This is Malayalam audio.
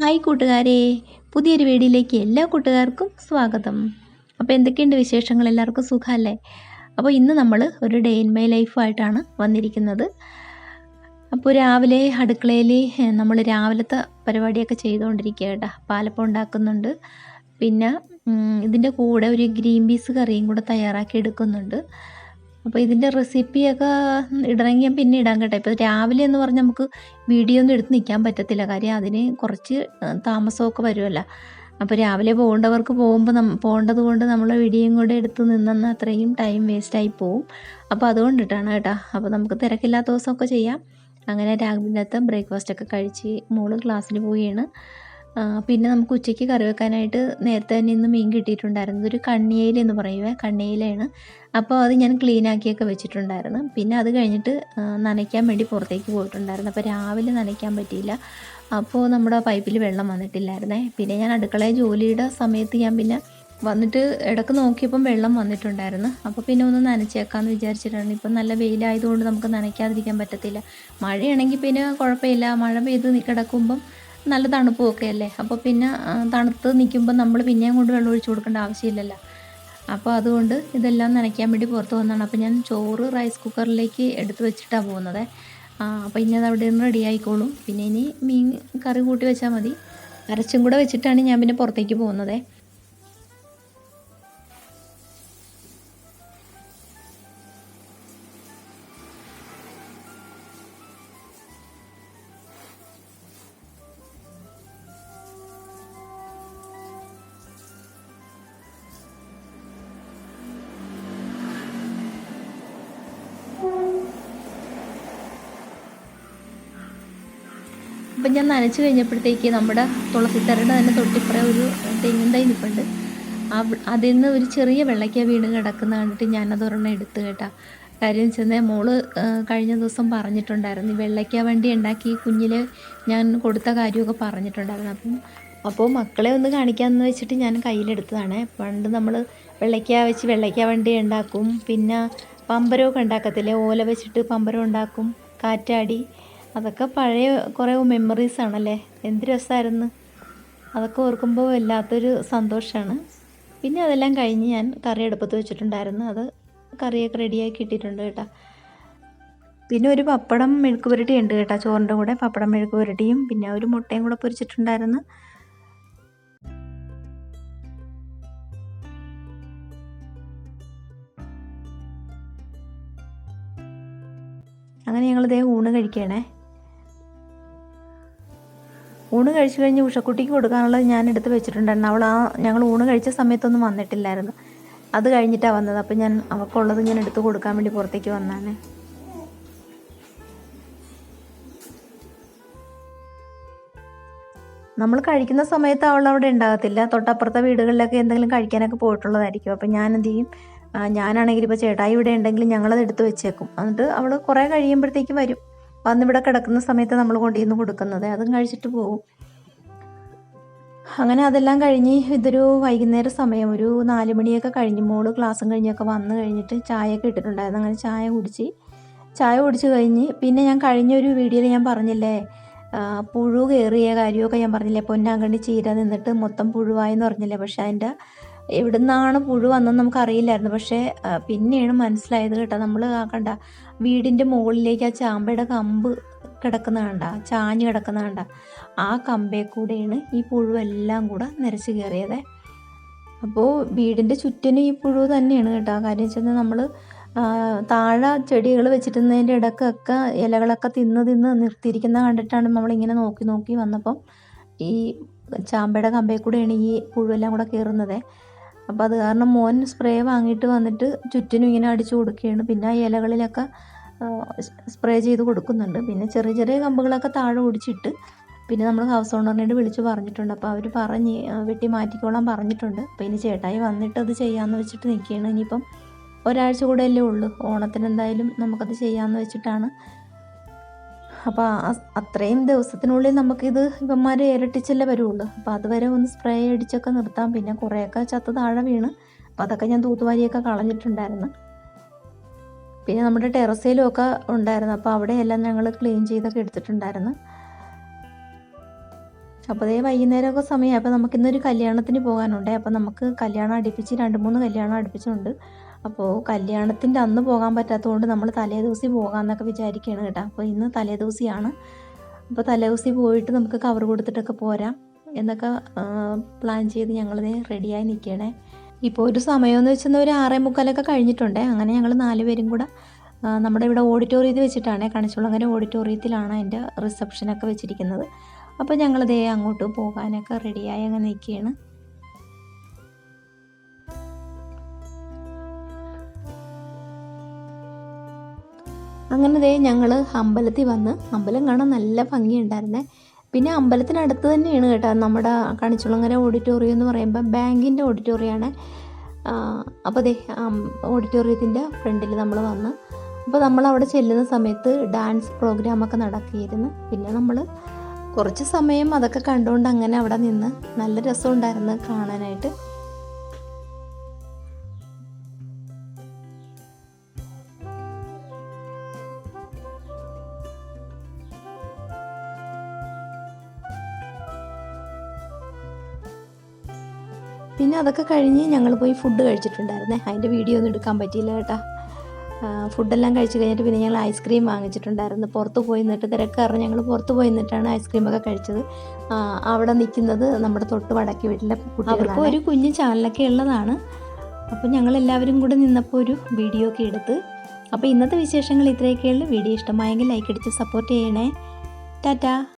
ഹായ് കൂട്ടുകാരെ. പുതിയൊരു വീഡിയോയിലേക്ക് എല്ലാ കൂട്ടുകാർക്കും സ്വാഗതം. അപ്പോൾ എന്തൊക്കെയുണ്ട് വിശേഷങ്ങൾ? എല്ലാവർക്കും സുഖമല്ലേ? അപ്പോൾ ഇന്ന് നമ്മൾ ഒരു ഡേ ഇൻ മൈ ലൈഫായിട്ടാണ് വന്നിരിക്കുന്നത്. അപ്പോൾ രാവിലെ അടുക്കളയിൽ നമ്മൾ രാവിലത്തെ പരിപാടിയൊക്കെ ചെയ്തുകൊണ്ടിരിക്കുക കേട്ടോ പാലപ്പം ഉണ്ടാക്കുന്നുണ്ട്. പിന്നെ ഇതിന്റെ കൂടെ ഒരു ഗ്രീൻ പീസ് കറിയും കൂടെ തയ്യാറാക്കി എടുക്കുന്നുണ്ട്. അപ്പോൾ ഇതിന്റെ റെസിപ്പിയൊക്കെ ഇടണമെങ്കിൽ ഞാൻ പിന്നെ ഇടാൻ കേട്ടോ. ഇപ്പോൾ രാവിലെ എന്ന് പറഞ്ഞാൽ നമുക്ക് വീഡിയോ ഒന്നും എടുത്ത് നിൽക്കാൻ പറ്റത്തില്ല. കാര്യം അതിന് കുറച്ച് താമസമൊക്കെ വരുമല്ലോ. അപ്പോൾ രാവിലെ പോകേണ്ടവർക്ക് പോകുമ്പോൾ നം പോകേണ്ടത് കൊണ്ട് നമ്മൾ വീഡിയോയും കൂടെ എടുത്ത് നിന്നെന്ന് അത്രയും ടൈം വേസ്റ്റായി പോവും. അപ്പോൾ അതുകൊണ്ടിട്ടാണ് കേട്ടോ. അപ്പോൾ നമുക്ക് തിരക്കില്ലാത്ത ദിവസമൊക്കെ ചെയ്യാം. അങ്ങനെ രാവിലത്തെ ബ്രേക്ക്ഫാസ്റ്റൊക്കെ കഴിച്ച് മോൾ ക്ലാസ്സിൽ പോവുകയാണ്. പിന്നെ നമുക്ക് ഉച്ചയ്ക്ക് കറി വെക്കാനായിട്ട് നേരത്തെ തന്നെ ഇന്ന് മീൻ കിട്ടിയിട്ടുണ്ടായിരുന്നു. ഒരു കണ്ണിയയിൽ എന്ന് പറയുവേ കണ്ണിയിലാണ്. അപ്പോൾ അത് ഞാൻ ക്ലീൻ ആക്കിയൊക്കെ വെച്ചിട്ടുണ്ടായിരുന്നു. പിന്നെ അത് കഴിഞ്ഞിട്ട് നനയ്ക്കാൻ വേണ്ടി പുറത്തേക്ക് പോയിട്ടുണ്ടായിരുന്നു. അപ്പോൾ രാവിലെ നനയ്ക്കാൻ പറ്റിയില്ല. അപ്പോൾ നമ്മുടെ പൈപ്പിൽ വെള്ളം വന്നിട്ടില്ലായിരുന്നേ. പിന്നെ ഞാൻ അടുക്കളയിൽ ജോലിയുടെ സമയത്ത് ഞാൻ പിന്നെ വന്നിട്ട് ഇടയ്ക്ക് നോക്കിയപ്പം വെള്ളം വന്നിട്ടുണ്ടായിരുന്നു. അപ്പോൾ പിന്നെ ഒന്ന് നനച്ചേക്കാമെന്ന് വിചാരിച്ചിട്ടാണ്. ഇപ്പം നല്ല വെയിലായതുകൊണ്ട് നമുക്ക് നനയ്ക്കാതിരിക്കാൻ പറ്റത്തില്ല. മഴയാണെങ്കിൽ പിന്നെ കുഴപ്പമില്ല. മഴ പെയ്ത് കിടക്കുമ്പം നല്ല തണുപ്പുമൊക്കെ അല്ലേ? അപ്പോൾ പിന്നെ തണുത്ത് നിൽക്കുമ്പോൾ നമ്മൾ പിന്നെയും കൊണ്ട് വെള്ളം ഒഴിച്ചു കൊടുക്കേണ്ട ആവശ്യമില്ലല്ലോ. അപ്പോൾ അതുകൊണ്ട് ഇതെല്ലാം നനയ്ക്കാൻ വേണ്ടി പുറത്ത് വന്നതാണ്. അപ്പോൾ ഞാൻ ചോറ് റൈസ് കുക്കറിലേക്ക് എടുത്ത് വെച്ചിട്ടാണ് പോകുന്നത്. അപ്പോൾ ഇനി അത് അവിടെ നിന്ന് റെഡി ആയിക്കോളും. പിന്നെ ഇനി മീൻ കറി കൂട്ടി വെച്ചാൽ മതി. അരച്ചും കൂടെ വെച്ചിട്ടാണ് ഞാൻ പിന്നെ പുറത്തേക്ക് പോകുന്നത്. അപ്പം ഞാൻ നനച്ച് കഴിഞ്ഞപ്പോഴത്തേക്ക് നമ്മുടെ തുളസിത്തരയുടെ തന്നെ തൊട്ടിപ്പുറ ഒരു തെങ്ങിൻ തൈ നിൽപ്പുണ്ട് അതിൽ നിന്ന് ഒരു ചെറിയ വെള്ളയ്ക്ക വീണ് കിടക്കുന്ന കണ്ടിട്ട് ഞാനത് ഒരെണ്ണം എടുത്ത് കേട്ടാ. കാര്യം ചെന്ന മോൾ കഴിഞ്ഞ ദിവസം പറഞ്ഞിട്ടുണ്ടായിരുന്നു വെള്ളയ്ക്ക വണ്ടി ഉണ്ടാക്കി കുഞ്ഞിൽ ഞാൻ കൊടുത്ത കാര്യമൊക്കെ പറഞ്ഞിട്ടുണ്ടായിരുന്നു. അപ്പം അപ്പോൾ മക്കളെ ഒന്ന് കാണിക്കാമെന്ന് വെച്ചിട്ട് ഞാൻ കയ്യിലെടുത്തതാണ്. പണ്ട് നമ്മൾ വെള്ളയ്ക്ക വെച്ച് വെള്ളയ്ക്ക വണ്ടി ഉണ്ടാക്കും. പിന്നെ പമ്പരമൊക്കെ ഉണ്ടാക്കത്തില്ലേ? ഓല വെച്ചിട്ട് പമ്പരം ഉണ്ടാക്കും കാറ്റാടി. അതൊക്കെ പഴയ കുറേ മെമ്മറീസ് ആണല്ലേ? എന്ത് രസമായിരുന്നു അതൊക്കെ ഓർക്കുമ്പോൾ വല്ലാത്തൊരു സന്തോഷമാണ് പിന്നെ അതെല്ലാം കഴിഞ്ഞ് ഞാൻ കറി എടുപ്പത്ത് വെച്ചിട്ടുണ്ടായിരുന്നു. അത് കറിയൊക്കെ റെഡിയാക്കി ഇട്ടിട്ടുണ്ട് കേട്ടോ. പിന്നെ ഒരു പപ്പടം മെഴുക്ക് പുരട്ടി ഉണ്ട് കേട്ടോ ചോറിന്റെ കൂടെ. പപ്പടം മെഴുക്ക് പുരട്ടിയും പിന്നെ ഒരു മുട്ടയും കൂടെ പൊരിച്ചിട്ടുണ്ടായിരുന്നു. അങ്ങനെ ഞങ്ങൾ ഇതേ ഊണ് കഴിക്കണേ. ഊണ് കഴിച്ചു കഴിഞ്ഞ് ഉഷക്കുട്ടിക്ക് കൊടുക്കാനുള്ളത് ഞാൻ എടുത്ത് വെച്ചിട്ടുണ്ടായിരുന്നു. അവൾ ആ ഞങ്ങൾ ഊണ് കഴിച്ച സമയത്തൊന്നും വന്നിട്ടില്ലായിരുന്നു. അത് കഴിഞ്ഞിട്ടാണ് വന്നത്. അപ്പം ഞാൻ അവൾക്കുള്ളത് ഞാൻ എടുത്ത് കൊടുക്കാൻ വേണ്ടി പുറത്തേക്ക് വന്നാണ് നമ്മൾ കഴിക്കുന്ന സമയത്ത് അവൾ അവിടെ ഉണ്ടാകത്തില്ല. തൊട്ടപ്പുറത്തെ വീടുകളിലൊക്കെ എന്തെങ്കിലും കഴിക്കാനൊക്കെ പോയിട്ടുള്ളതായിരിക്കും. അപ്പം ഞാൻ എന്ത് ചെയ്യും? ഞാനാണെങ്കിൽ ഇപ്പോൾ ചേട്ടായി ഇവിടെ ഉണ്ടെങ്കിൽ ഞങ്ങളത് എടുത്ത് വെച്ചേക്കും. എന്നിട്ട് അവൾ കുറേ കഴിയുമ്പോഴത്തേക്കും വരും. വന്നിവിടെ കിടക്കുന്ന സമയത്ത് നമ്മൾ കൊണ്ടുവന്ന് കൊടുക്കുന്നത്. അതും കഴിച്ചിട്ട് പോകും അങ്ങനെ അതെല്ലാം കഴിഞ്ഞ് ഇതൊരു വൈകുന്നേര സമയം. ഒരു നാല് മണിയൊക്കെ കഴിഞ്ഞ് മോൾ ക്ലാസ്സും കഴിഞ്ഞൊക്കെ വന്നു കഴിഞ്ഞിട്ട് ചായയൊക്കെ ഇട്ടിട്ടുണ്ടായിരുന്നു. അങ്ങനെ ചായ കുടിച്ച് ചായ കുടിച്ച് കഴിഞ്ഞ് പിന്നെ ഞാൻ കഴിഞ്ഞ ഒരു വീഡിയോയിൽ ഞാൻ പറഞ്ഞില്ലേ പുഴു കയറിയ കാര്യമൊക്കെ ഞാൻ പറഞ്ഞില്ലേ പൊന്നാങ്കണ്ണി ചീര നിന്നിട്ട് മൊത്തം പുഴുവായെന്ന് പറഞ്ഞില്ലേ പക്ഷേ അതിന്റെ എവിടുന്നാണ് പുഴു വന്നതെന്ന് നമുക്കറിയില്ലായിരുന്നു. പക്ഷേ പിന്നെയാണ് മനസ്സിലായത് കേട്ടോ. നമ്മൾ കണ്ട വീടിന്റെ മുകളിലേക്ക് ആ ചാമ്പയുടെ കമ്പ് കിടക്കുന്ന കണ്ട ചാഞ്ഞ് കിടക്കുന്ന കണ്ട ആ കമ്പേ കൂടെയാണ് ഈ പുഴുവെല്ലാം കൂടെ നിരച്ച് കയറിയത്. അപ്പോൾ വീടിന്റെ ചുറ്റിനും ഈ പുഴു തന്നെയാണ് കേട്ടോ. കാര്യം വെച്ചാൽ നമ്മൾ താഴെ ചെടികൾ വെച്ചിരുന്നതിന്റെ ഇടക്കൊക്കെ ഇലകളൊക്കെ തിന്ന് തിന്ന് നിർത്തിയിരിക്കുന്ന കണ്ടിട്ടാണ് നമ്മളിങ്ങനെ നോക്കി നോക്കി വന്നപ്പം ഈ ചാമ്പയുടെ കമ്പേ കൂടെയാണ് ഈ പുഴുവെല്ലാം കൂടെ കയറുന്നത്. അപ്പോൾ അത് കാരണം മോൻ സ്പ്രേ വാങ്ങിയിട്ട് വന്നിട്ട് ചുറ്റിനും ഇങ്ങനെ അടിച്ചു കൊടുക്കുകയാണ്. പിന്നെ ആ ഇലകളിലൊക്കെ സ്പ്രേ ചെയ്ത് കൊടുക്കുന്നുണ്ട്. പിന്നെ ചെറിയ ചെറിയ കമ്പുകളൊക്കെ താഴെ ഓടിച്ചിട്ട് പിന്നെ നമ്മൾ ഹൗസ് ഓണറിനോട് വിളിച്ച് പറഞ്ഞിട്ടുണ്ട്. അപ്പോൾ അവർ പറഞ്ഞ് വെട്ടി മാറ്റിക്കോളാൻ പറഞ്ഞിട്ടുണ്ട്. അപ്പോൾ ഇനി ചേട്ടായി വന്നിട്ട് അത് ചെയ്യാമെന്ന് വെച്ചിട്ട് നിൽക്കുകയാണ്. ഇനിയിപ്പം ഒരാഴ്ച കൂടെ അല്ലേ ഉള്ളൂ. ഓണത്തിന് എന്തായാലും നമുക്കത് ചെയ്യാമെന്ന് വെച്ചിട്ടാണ് അപ്പോൾ അത്രയും ദിവസത്തിനുള്ളിൽ നമുക്കിത് ഇവന്മാർ ഇരട്ടിച്ചല്ലേ വരുള്ളൂ. അപ്പോൾ അതുവരെ ഒന്ന് സ്പ്രേ അടിച്ചൊക്കെ നിർത്താം. പിന്നെ കുറേയൊക്കെ ചത്ത് താഴെ വീണ്. അപ്പോൾ അതൊക്കെ ഞാൻ തൂത്തുവാരിയൊക്കെ കളഞ്ഞിട്ടുണ്ടായിരുന്നു. പിന്നെ നമ്മുടെ ടെറസയിലും ഒക്കെ ഉണ്ടായിരുന്നു. അപ്പോൾ അവിടെയെല്ലാം ഞങ്ങൾ ക്ലീൻ ചെയ്തൊക്കെ എടുത്തിട്ടുണ്ടായിരുന്നു. അപ്പോൾ അതേ വൈകുന്നേരമൊക്കെ സമയം അപ്പോൾ നമുക്കിന്നൊരു കല്യാണത്തിന് പോകാനുണ്ട്. അപ്പോൾ നമുക്ക് കല്യാണം അടുപ്പിച്ച് രണ്ട് മൂന്ന് കല്യാണം അടുപ്പിച്ചുണ്ട്. അപ്പോൾ കല്യാണത്തിന്റെ അന്ന് പോകാൻ പറ്റാത്തതുകൊണ്ട് നമ്മൾ തലേ ദിവസം പോകാമെന്നൊക്കെ വിചാരിക്കുകയാണ് കേട്ടോ. അപ്പോൾ ഇന്ന് തലേ ദിവസമാണ് അപ്പോൾ തലേ ദിവസം പോയിട്ട് നമുക്ക് കവർ കൊടുത്തിട്ടൊക്കെ പോരാം എന്നൊക്കെ പ്ലാൻ ചെയ്ത് ഞങ്ങളിത് റെഡിയായി നിൽക്കണേ ഇപ്പോൾ ഒരു സമയമെന്ന് വെച്ചാൽ ഒരു ആറേ മുക്കാലൊക്കെ കഴിഞ്ഞിട്ടുണ്ട്. അങ്ങനെ ഞങ്ങൾ നാല് പേരും കൂടെ നമ്മുടെ ഇവിടെ ഓഡിറ്റോറിയത്തിൽ വെച്ചിട്ടാണ്. കണിച്ചുളങ്ങര ഓഡിറ്റോറിയത്തിലാണ് അതിന്റെ റിസപ്ഷനൊക്കെ വെച്ചിരിക്കുന്നത്. അപ്പോൾ ഞങ്ങളിതേ അങ്ങോട്ട് പോകാനൊക്കെ റെഡിയായി അങ്ങനെ നിൽക്കുകയാണ് അങ്ങനെ ദേ ഞങ്ങൾ അമ്പലത്തിൽ വന്ന് അമ്പലം കാണാൻ നല്ല ഭംഗിയുണ്ടായിരുന്നേ. പിന്നെ അമ്പലത്തിനടുത്ത് തന്നെയാണ് കേട്ടോ നമ്മുടെ കണിച്ചുളങ്ങര ഓഡിറ്റോറിയം എന്ന് പറയുമ്പോൾ ബാങ്കിന്റെ ഓഡിറ്റോറിയമാണ് അപ്പോൾ ദേ ഓഡിറ്റോറിയത്തിന്റെ ഫ്രണ്ടിൽ നമ്മൾ വന്ന്. അപ്പോൾ നമ്മൾ അവിടെ ചെല്ലുന്ന സമയത്ത് ഡാൻസ് പ്രോഗ്രാമൊക്കെ നടക്കിയിരുന്നു പിന്നെ നമ്മൾ കുറച്ച് സമയം അതൊക്കെ കണ്ടുകൊണ്ട് അങ്ങനെ അവിടെ നിന്ന് നല്ല രസമുണ്ടായിരുന്നു കാണാനായിട്ട്. പിന്നെ അതൊക്കെ കഴിഞ്ഞ് ഞങ്ങൾ പോയി ഫുഡ് കഴിച്ചിട്ടുണ്ടായിരുന്നേ. അതിന്റെ വീഡിയോ ഒന്നും എടുക്കാൻ പറ്റിയില്ല കേട്ടോ. ഫുഡെല്ലാം കഴിച്ച് കഴിഞ്ഞിട്ട് പിന്നെ ഞങ്ങൾ ഐസ്ക്രീം വാങ്ങിച്ചിട്ടുണ്ടായിരുന്നു. പുറത്ത് പോയി നിന്നിട്ട് തിരക്കാറ് ഞങ്ങൾ പുറത്ത് പോയി നിന്നിട്ടാണ് ഐസ്ക്രീമൊക്കെ കഴിച്ചത്. അവിടെ നിൽക്കുന്നത് നമ്മുടെ തൊട്ട് വടക്കി വീട്ടിലെ അവർക്ക് ഒരു കുഞ്ഞു ചാനലൊക്കെ ഉള്ളതാണ്. അപ്പോൾ ഞങ്ങൾ എല്ലാവരും കൂടെ നിന്നപ്പോൾ ഒരു വീഡിയോ ഒക്കെ എടുത്ത്. അപ്പോൾ ഇന്നത്തെ വിശേഷങ്ങൾ ഇത്രയൊക്കെയുള്ളൂ വീഡിയോ ഇഷ്ടമായെങ്കിൽ ലൈക്ക് അടിച്ച് സപ്പോർട്ട് ചെയ്യണേ. ടാറ്റാ.